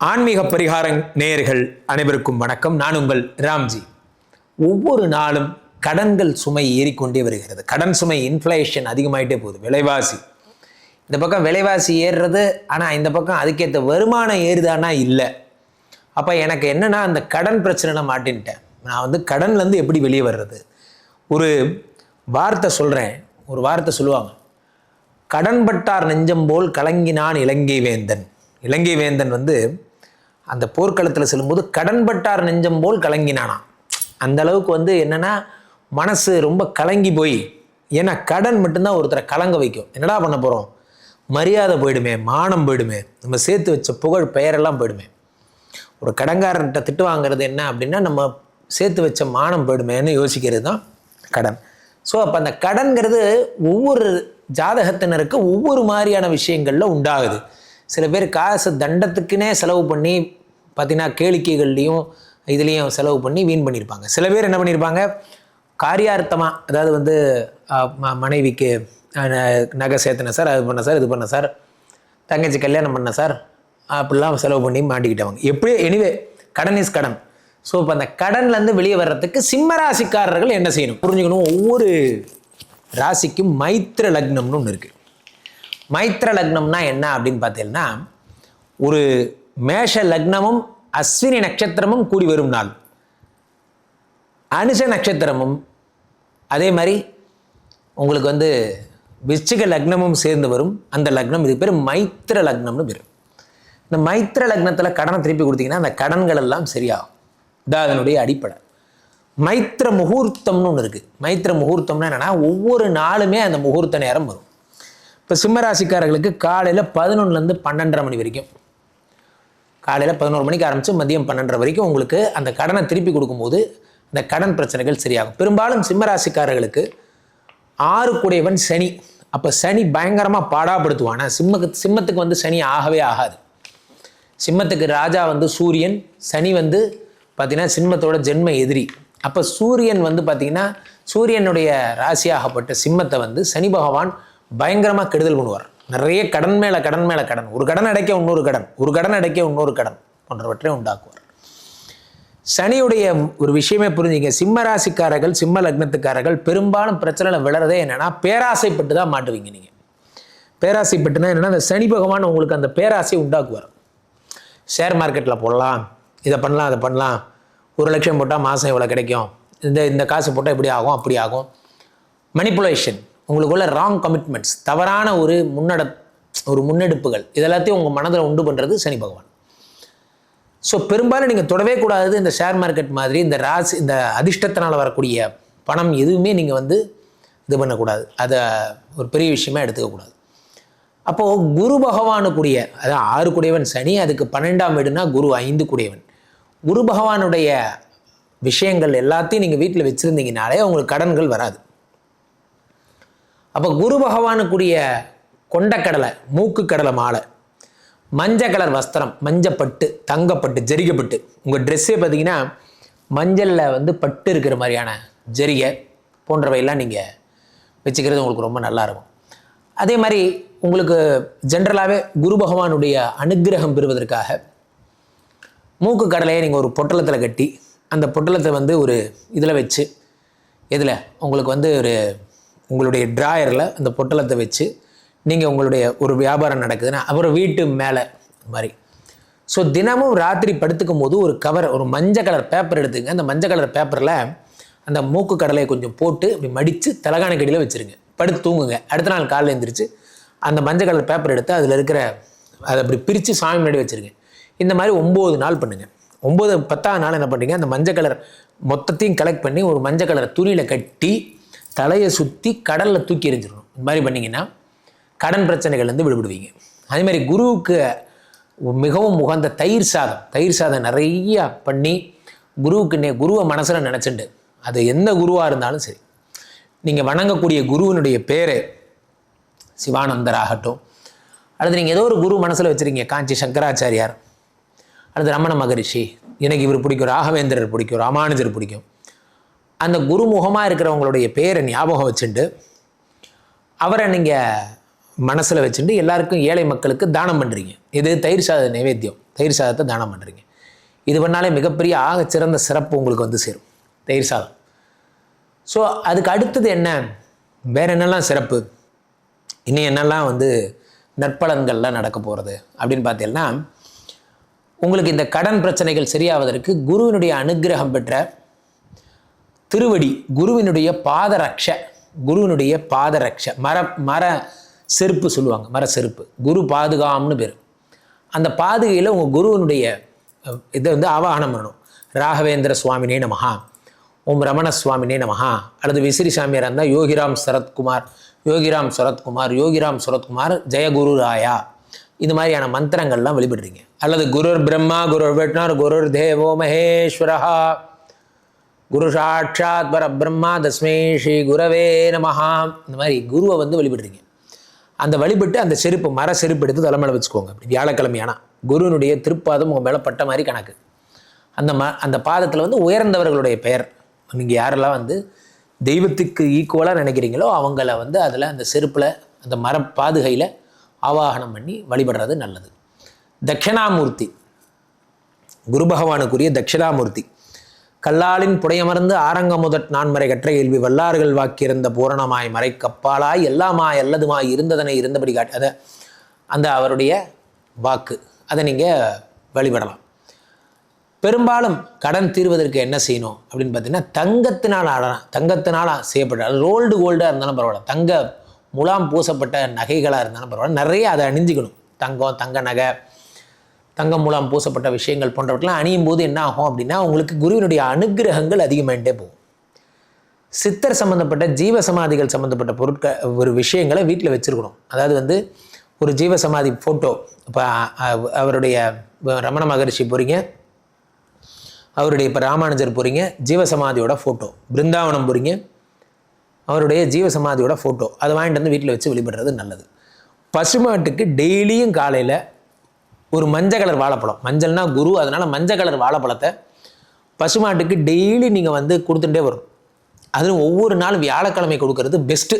ஆன்மீக பரிகாரங் நேயர்கள் அனைவருக்கும் வணக்கம். நான் உங்கள் ராம்ஜி. ஒவ்வொரு நாளும் கடன்கள் சுமை ஏறிக்கொண்டே வருகிறது. கடன் சுமை இன்ஃப்ளேஷன் அதிகமாயிட்டே போகுது. விலைவாசி. இந்த பக்கம் விலைவாசி ஏறுறது ஆனால் இந்த பக்கம் அதுக்கேற்ற வருமானம் ஏறுதானா? இல்லை. அப்போ எனக்கு என்னென்னா அந்த கடன் பிரச்சனை மாட்டின்ட்டேன். நான் வந்து கடன்லேருந்து எப்படி வெளியே வர்றது? ஒரு வார்த்தை சொல்கிறேன் ஒரு வார்த்தை சொல்லுவாங்க. கடன்பட்டார் நெஞ்சம் போல் கலங்கினான் இலங்கை வேந்தன். இலங்கை வேந்தன் வந்து அந்த போர்க்களத்தில் செல்லும்போது கடன்பட்டார் நெஞ்சம் போல் கலங்கினானா அந்த அளவுக்கு வந்து என்னென்னா மனசு ரொம்ப கலங்கி போய் ஏன்னா கடன் மட்டும்தான் ஒருத்தரை கலங்க வைக்கும். என்னடா பண்ண போகிறோம் மரியாதை போயிடுமே மானம் போயிடுமே நம்ம சேர்த்து வச்ச புகழ் பெயரெல்லாம் போயிடுமே. ஒரு கடன்காரன்கிட்ட திட்டு வாங்குறது என்ன அப்படின்னா நம்ம சேர்த்து வச்ச மானம் போயிடுமேன்னு யோசிக்கிறது தான் கடன். ஸோ அப்போ அந்த கடன்கிறது ஒவ்வொரு ஜாதகத்தினருக்கு ஒவ்வொரு மாதிரியான விஷயங்களில் உண்டாகுது. சில பேர் காசு தண்டத்துக்குனே செலவு பண்ணி பார்த்தீங்கன்னா கேளிக்கைகள்லையும் இதுலேயும் செலவு பண்ணி வீண் பண்ணியிருப்பாங்க சில பேர் என்ன பண்ணியிருப்பாங்க காரியார்த்தமாக அதாவது வந்து மனைவிக்கு ந- நகை சேர்த்தனேன் சார் அது பண்ண சார் இது பண்ண சார் தங்கச்சி கல்யாணம் பண்ண சார் அப்படிலாம் செலவு பண்ணி மாட்டிக்கிட்டவங்க. எப்படியோ எனிவே கடன் இஸ் கடன். ஸோ இப்போ அந்த கடன்லேருந்து வெளியே வர்றதுக்கு சிம்ம ராசிக்காரர்கள் என்ன செய்யணும்? புரிஞ்சுக்கணும். ஒவ்வொரு ராசிக்கும் மைத்திர லக்னம்னு ஒன்று இருக்குது மைத்திர லக்னம்னா என்ன அப்படின்னு பார்த்தீங்கன்னா ஒரு மேஷ லக்னமும் அஸ்வினி நட்சத்திரமும் கூடி வரும் நாள். அனுஷ நட்சத்திரமும் அதே மாதிரி உங்களுக்கு வந்து விச்சிக லக்னமும் சேர்ந்து வரும். அந்த லக்னம் இது பேர் மைத்திர லக்னம்னு பேர். இந்த மைத்திர லக்னத்தில் கடனை திருப்பி கொடுத்தீங்கன்னா அந்த கடன்கள் எல்லாம் சரியாகும். இதான் அதனுடைய அடிப்படை. மைத்திர முகூர்த்தம்னு ஒன்று இருக்குது மைத்திர முகூர்த்தம்னா என்னென்னா ஒவ்வொரு நாளுமே அந்த முகூர்த்த நேரம் வரும். இப்போ சிம்மராசிக்காரர்களுக்கு காலையில் பதினொன்றுலேருந்து பன்னெண்டரை மணி வரைக்கும். காலையில் பதினோரு மணிக்கு ஆரம்பித்து மதியம் பன்னெண்டரை வரைக்கும் உங்களுக்கு அந்த கடனை திருப்பி கொடுக்கும்போது அந்த கடன் பிரச்சனைகள் சரியாகும். பெரும்பாலும் சிம்மராசிக்காரர்களுக்கு ஆறு கூடையவன் சனி. அப்போ சனி பயங்கரமாக பாடாப்படுத்துவான் ஆனா சிம்மக்கு சிம்மத்துக்கு வந்து சனி ஆகவே ஆகாது. சிம்மத்துக்கு ராஜா வந்து சூரியன் சனி வந்து பார்த்திங்கன்னா சிம்மத்தோட ஜென்ம எதிரி. அப்போ சூரியன் வந்து பார்த்தீங்கன்னா சூரியனுடைய ராசியாகப்பட்ட சிம்மத்தை வந்து சனி பகவான் பயங்கரமாக கெடுதல் பண்ணுவார். நிறைய கடன் மேலே கடன் மேலே கடன். ஒரு கடன் அடைக்க இன்னொரு கடன். ஒரு கடன் அடைக்க இன்னொரு கடன் போன்றவற்றை உண்டாக்குவார். சனியுடைய ஒரு விஷயமே புரிஞ்சுங்க. சிம்ம ராசிக்காரர்கள் சிம்ம லக்னத்துக்காரர்கள் பெரும்பாலும் பிரச்சனையில் விழறதே என்னென்னா பேராசைப்பட்டு தான் மாட்டுவீங்க நீங்கள் பேராசைப்பட்டுனா என்னென்னா அந்த சனி பகவான் உங்களுக்கு அந்த பேராசை உண்டாக்குவார். ஷேர் மார்க்கெட்டில் போடலாம். இதை பண்ணலாம் அதை பண்ணலாம். ஒரு லட்சம் போட்டால் மாதம் இவ்வளோ கிடைக்கும். இந்த இந்த காசு போட்டால் இப்படி ஆகும் அப்படி ஆகும். மணிப்புலேஷன் உங்களுக்குள்ள ராங் கமிட்மெண்ட்ஸ் தவறான ஒரு முன்னட ஒரு முன்னெடுப்புகள் இதெல்லாத்தையும் உங்கள் மனதில் உண்டு பண்ணுறது சனி பகவான். ஸோ பெரும்பாலும் நீங்கள் தொடவே கூடாது இந்த ஷேர் மார்க்கெட் மாதிரி இந்த ராசி இந்த அதிர்ஷ்டத்தினால் வரக்கூடிய பணம் எதுவுமே நீங்கள் வந்து இது பண்ணக்கூடாது. அதை ஒரு பெரிய விஷயமா எடுத்துக்கக்கூடாது அப்போது குரு பகவானுக்குரிய அதான் ஆறு குடையவன் சனி அதுக்கு பன்னெண்டாம் வீடுனா குரு ஐந்து குடையவன். குரு பகவானுடைய விஷயங்கள் எல்லாத்தையும் நீங்கள் வீட்டில் வச்சுருந்தீங்கனாலே உங்களுக்கு கடன்கள் வராது. அப்போ குரு பகவானுக்குரிய கொண்டக்கடலை மூக்கு கடலை மாலை. மஞ்சள் கலர் வஸ்திரம் மஞ்சப்பட்டு தங்கப்பட்டு ஜரிகப்பட்டு. உங்கள் ட்ரெஸ்ஸே பார்த்தீங்கன்னா மஞ்சளில் வந்து பட்டு இருக்கிற மாதிரியான ஜரிகை போன்றவையெல்லாம் நீங்கள் வச்சுக்கிறது உங்களுக்கு ரொம்ப நல்லா இருக்கும். அதே மாதிரி உங்களுக்கு ஜென்ரலாகவே குரு பகவானுடைய அனுக்கிரகம் பெறுவதற்காக மூக்கு கடலையை நீங்கள் ஒரு பொட்டலத்தில் கட்டி அந்த பொட்டலத்தை வந்து ஒரு இதில் வச்சு இதில் உங்களுக்கு வந்து ஒரு உங்களுடைய ட்ராயரில் அந்த பொட்டலத்தை வச்சு நீங்கள் உங்களுடைய ஒரு வியாபாரம் நடக்குதுன்னா அப்புறம் வீட்டு மேலே மாதிரி. ஸோ தினமும் ராத்திரி படுத்துக்கும் போது ஒரு கவர் ஒரு மஞ்சள் கலர் பேப்பர் எடுத்துங்க. அந்த மஞ்சள் கலர் பேப்பரில் அந்த மூக்கு கடலையை கொஞ்சம் போட்டு இப்படி மடித்து தலகாணி கடியில் வச்சுருங்க. படுத்து தூங்குங்க. அடுத்த நாள் காலையில் எழுந்திரிச்சு அந்த மஞ்சள் கலர் பேப்பர் எடுத்து அதில் இருக்கிற அதை அப்படி பிரித்து சாமி முன்னாடி வச்சுருங்க. இந்த மாதிரி ஒம்பது நாள் பண்ணுங்கள் ஒம்பது பத்தாவது நாள் என்ன பண்ணுறீங்க அந்த மஞ்சள் கலர் மொத்தத்தையும் கலெக்ட் பண்ணி ஒரு மஞ்சள் கலர் துணியில் கட்டி தலையை சுற்றி கடலில் தூக்கி எறிஞ்சிடணும். இந்த மாதிரி பண்ணிங்கன்னா கடன் பிரச்சனைகள்லேருந்து விடுபடுவீங்க. அதே மாதிரி குருவுக்கு மிகவும் உகந்த தயிர் சாதம். தயிர் சாதம் நிறையா பண்ணி குருவுக்கு நே குருவை மனசில் நினச்சிண்டு. அது எந்த குருவாக இருந்தாலும் சரி. நீங்கள் வணங்கக்கூடிய குருவினுடைய பேர் சிவானந்தர் ஆகட்டும் அல்லது நீங்கள் ஏதோ ஒரு குரு மனசில் வச்சுருக்கீங்க காஞ்சி சங்கராச்சாரியார். அல்லது ரமண மகரிஷி. எனக்கு இவர் பிடிக்கும் ராகவேந்திரர் பிடிக்கும் ராமானுஜர் பிடிக்கும். அந்த குருமுகமாக இருக்கிறவங்களுடைய பேரை ஞாபகம் வச்சுட்டு அவரை நீங்கள் மனசில் வச்சுட்டு எல்லாருக்கும் ஏழை மக்களுக்கு தானம் பண்ணுறீங்க இது தயிர் சாத நைவேத்தியம். தயிர் சாதத்தை தானம் பண்ணுறீங்க இது பண்ணாலே மிகப்பெரிய ஆகச்சிறந்த சிறப்பு உங்களுக்கு வந்து சேரும். தயிர் சாதம். ஸோ அதுக்கு அடுத்தது என்ன? வேறு என்னெல்லாம் சிறப்பு? இன்னும் என்னெல்லாம் வந்து நற்பலன்கள்லாம் நடக்க போகிறது அப்படின்னு பார்த்தீங்கன்னா உங்களுக்கு இந்த கடன் பிரச்சனைகள் சரியாவதற்கு குருவினுடைய அனுக்கிரகம் பெற்ற திருவடி குருவினுடைய பாதரக்ஷ குருவினுடைய பாதரக்ஷ மர மர செருப்பு சொல்லுவாங்க மர செருப்பு குரு பாதுகாம்னு பேர். அந்த பாதுகையில் உங்கள் குருவினுடைய இதை வந்து ஆவாகனம் பண்ணணும். ராகவேந்திர சுவாமினே நமஹா ஓம் ரமண சுவாமினே நமஹா அல்லது விசிறி சாமியார் இருந்தால் யோகிராம் சரத்குமார் யோகிராம் சரத்குமார் யோகிராம் சரத்குமார் ஜெயகுரு ராயா. இந்த மாதிரியான மந்திரங்கள்லாம் வெளிப்படுறீங்க அல்லது குருர் பிரம்மா குருர் வெட்னார் குருர் தேவோ மகேஸ்வரஹா. குரு சாட்சாத் பரபிரம்மா தஸ்மை ஸ்ரீ குரவே நமஹா. இந்த மாதிரி குருவை வந்து வழிபடுறீங்க. அந்த வழிபட்டு அந்த செருப்பு மர செருப்பு எடுத்து தலைமையில வச்சுக்கோங்க. அப்படி வியாழக்கிழமையானா குருவினுடைய திருப்பாதம் உங்கள் மேலே பட்ட மாதிரி கணக்கு. அந்த ம அந்த பாதத்தில் வந்து உயர்ந்தவர்களுடைய பெயர். நீங்கள் யாரெல்லாம் வந்து தெய்வத்துக்கு ஈக்குவலாக நினைக்கிறீங்களோ அவங்கள வந்து அதில் அந்த செருப்பில் அந்த மர பாதுகையில் ஆவாகனம் பண்ணி வழிபடுறது நல்லது. தட்சிணாமூர்த்தி. குரு பகவானுக்குரிய தட்சிணாமூர்த்தி. கல்லாலின் புடையமர்ந்து ஆரங்க முதற் நான்மறை கற்ற இல்வி வல்லார்கள் வாக்கியிருந்த பூரணமாய் மறை கப்பாலாய் எல்லாமாய் அல்லதுமாய் இருந்ததனை இருந்தபடி காட்டி அதை அந்த அவருடைய வாக்கு. அதை நீங்கள் வழிபடலாம். பெரும்பாலும் கடன் தீர்வதற்கு என்ன செய்யணும் அப்படின்னு பார்த்தீங்கன்னா தங்கத்தினால் ஆடலாம் தங்கத்தினால் செய்யப்பட்ட ரோல்டு கோல்டாக இருந்தாலும் பரவாயில்ல. தங்க முலாம் பூசப்பட்ட நகைகளாக இருந்தாலும் பரவாயில்ல. நிறைய அதை அணிஞ்சிக்கணும். தங்கம் தங்க நகை தங்கம் மூலம் பூசப்பட்ட விஷயங்கள் போன்றவற்றெல்லாம் அணியும் போது என்ன ஆகும் அப்படின்னா உங்களுக்கு குருவினுடைய அனுக்கிரகங்கள் அதிகமாகிட்டே போகும். சித்தர் சம்மந்தப்பட்ட ஜீவ சமாதிகள் சம்மந்தப்பட்ட பொருட்கள் ஒரு விஷயங்களை வீட்டில் வச்சுருக்கணும். அதாவது வந்து ஒரு ஜீவ சமாதி ஃபோட்டோ இப்போ அவருடைய ரமண மகரிஷி போகிறீங்க அவருடைய இப்போ ராமானுஜர் போகிறீங்க ஜீவசமாதியோட ஃபோட்டோ பிருந்தாவனம் போகிறீங்க அவருடைய ஜீவசமாதியோட ஃபோட்டோ அதை வாங்கிட்டு வந்து வீட்டில் வச்சு வழிபடுறது நல்லது. பசுமாட்டுக்கு டெய்லியும் காலையில் ஒரு மஞ்சள் கலர் வாழைப்பழம். மஞ்சள்னா குரு அதனால் மஞ்சள் கலர் வாழைப்பழத்தை பசுமாட்டுக்கு டெய்லி நீங்கள் வந்து கொடுத்துட்டே வரும். அதுவும் ஒவ்வொரு நாளும் வியாழக்கிழமை கொடுக்கறது பெஸ்ட்டு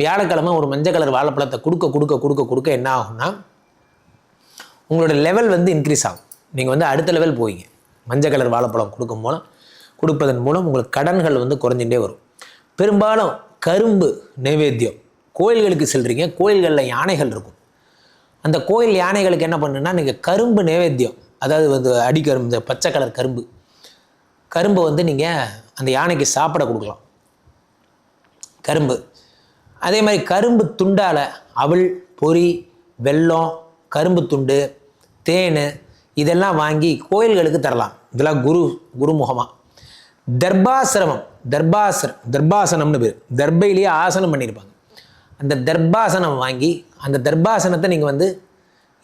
வியாழக்கிழமை ஒரு மஞ்சள் கலர் வாழைப்பழத்தை கொடுக்க கொடுக்க கொடுக்க கொடுக்க என்ன ஆகும்னா உங்களோட லெவல் வந்து இன்க்ரீஸ் ஆகும். நீங்கள் வந்து அடுத்த லெவல் போவீங்க. மஞ்சள் கலர் வாழைப்பழம் கொடுக்கும் மூலம் கொடுப்பதன் மூலம் உங்களுக்கு கடன்கள் வந்து குறைஞ்சிட்டே வரும். பெரும்பாலும் கரும்பு நைவேத்தியம். கோயில்களுக்கு செல்கிறீங்க கோயில்களில் யானைகள் இருக்கும். அந்த கோயில் யானைகளுக்கு என்ன பண்ணுன்னா நீங்கள் கரும்பு நைவேத்தியம் அதாவது வந்து அடிக்கரும்பு இந்த பச்சை கலர் கரும்பு கரும்பை வந்து நீங்கள் அந்த யானைக்கு சாப்பிட கொடுக்கலாம். கரும்பு. அதே மாதிரி கரும்பு துண்டால் அவள் பொரி வெல்லம் கரும்பு துண்டு தேன் இதெல்லாம் வாங்கி கோயில்களுக்கு தரலாம். இதெல்லாம் குரு குருமுகமாக தர்பாசிரமம் தர்பாசிரம் தர்பாசனம்னு பேர். தர்பையிலேயே ஆசனம் பண்ணியிருப்பாங்க அந்த தர்பாசனம் வாங்கி அந்த தர்பாசனத்தை நீங்கள் வந்து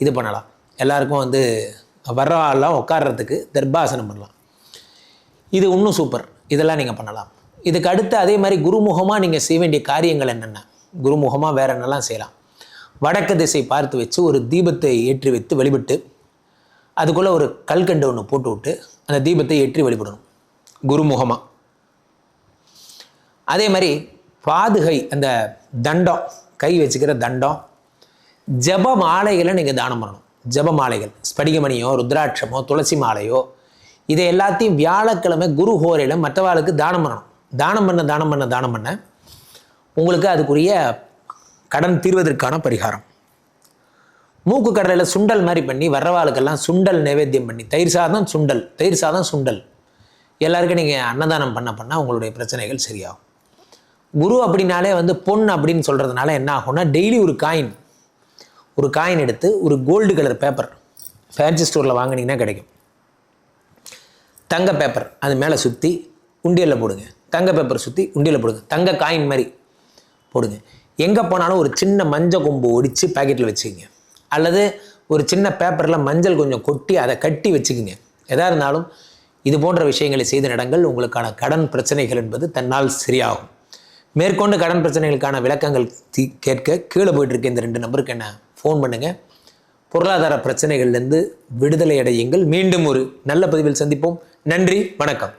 இது பண்ணலாம். எல்லாருக்கும் வந்து வர்றவாள்லாம் உட்காடுறதுக்கு தர்பாசனம் பண்ணலாம். இது இன்னும் சூப்பர். இதெல்லாம் நீங்கள் பண்ணலாம். இதுக்கு அடுத்து அதே மாதிரி குருமுகமாக நீங்கள் செய்ய வேண்டிய காரியங்கள் என்னென்ன? குருமுகமாக வேற என்னெல்லாம் செய்யலாம்? வடக்கு திசை பார்த்து வச்சு ஒரு தீபத்தை ஏற்றி வைத்து வழிபட்டு அதுக்குள்ளே ஒரு கல்கண்டு ஒன்று போட்டு விட்டு அந்த தீபத்தை ஏற்றி வழிபடணும். குருமுகமாக அதே மாதிரி பாதுகை அந்த தண்டம் கை வச்சுக்கிற தண்டம். ஜப மாலைகளை நீங்கள் தானம் பண்ணணும். ஜப மாலைகள் ஸ்படிகமணியோ ருத்ராட்சமோ துளசி மாலையோ இதை எல்லாத்தையும் வியாழக்கிழமை குரு ஹோரையில் மற்றவாளுக்கு தானம் பண்ணணும். தானம் பண்ண தானம் பண்ண தானம் பண்ண உங்களுக்கு அதுக்குரிய கடன் தீர்வதற்கான பரிகாரம். மூக்கு கடலையில் சுண்டல் மாதிரி பண்ணி வர்றவாளுக்கெல்லாம் சுண்டல் நைவேத்தியம் பண்ணி தயிர் சாதம் சுண்டல் தயிர் சாதம் சுண்டல். எல்லாருக்கும் நீங்கள் அன்னதானம் பண்ண பண்ணால் உங்களுடைய பிரச்சனைகள் சரியாகும். குரு அப்படின்னாலே வந்து பொன் அப்படின்னு சொல்கிறதுனால என்ன ஆகும்னா டெய்லி ஒரு காயின் ஒரு காயின் எடுத்து ஒரு கோல்டு கலர் பேப்பர் ஃபேன்சி ஸ்டோரில் வாங்குனீங்கன்னா கிடைக்கும். தங்க பேப்பர் அது மேலே சுற்றி உண்டியலில் போடுங்க. தங்க பேப்பர் சுற்றி உண்டியலில் போடுங்க. தங்க காயின் மாதிரி போடுங்க. எங்கே போனாலும் ஒரு சின்ன மஞ்சள் கொம்பு ஒடித்து பாக்கெட்டில் வச்சுக்கோங்க. அல்லது ஒரு சின்ன பேப்பரில் மஞ்சள் கொஞ்சம் கொட்டி அதை கட்டி வச்சுக்கோங்க. எதாக இருந்தாலும் இது போன்ற விஷயங்களை செய்த நடங்கள் உங்களுக்கான கடன் பிரச்சனைகள் என்பது தன்னால் சரியாகும். மேற்கொண்டு கடன் பிரச்சனைகளுக்கான விளக்கங்கள் தீ கேட்க கீழே போயிட்டு இருக்க இந்த ரெண்டு நம்பருக்கு என்ன ஃபோன் பண்ணுங்கள் பொருளாதார பிரச்சனைகள்லேருந்து விடுதலை அடையுங்கள். மீண்டும் ஒரு நல்ல பதிவில் சந்திப்போம். நன்றி. வணக்கம்.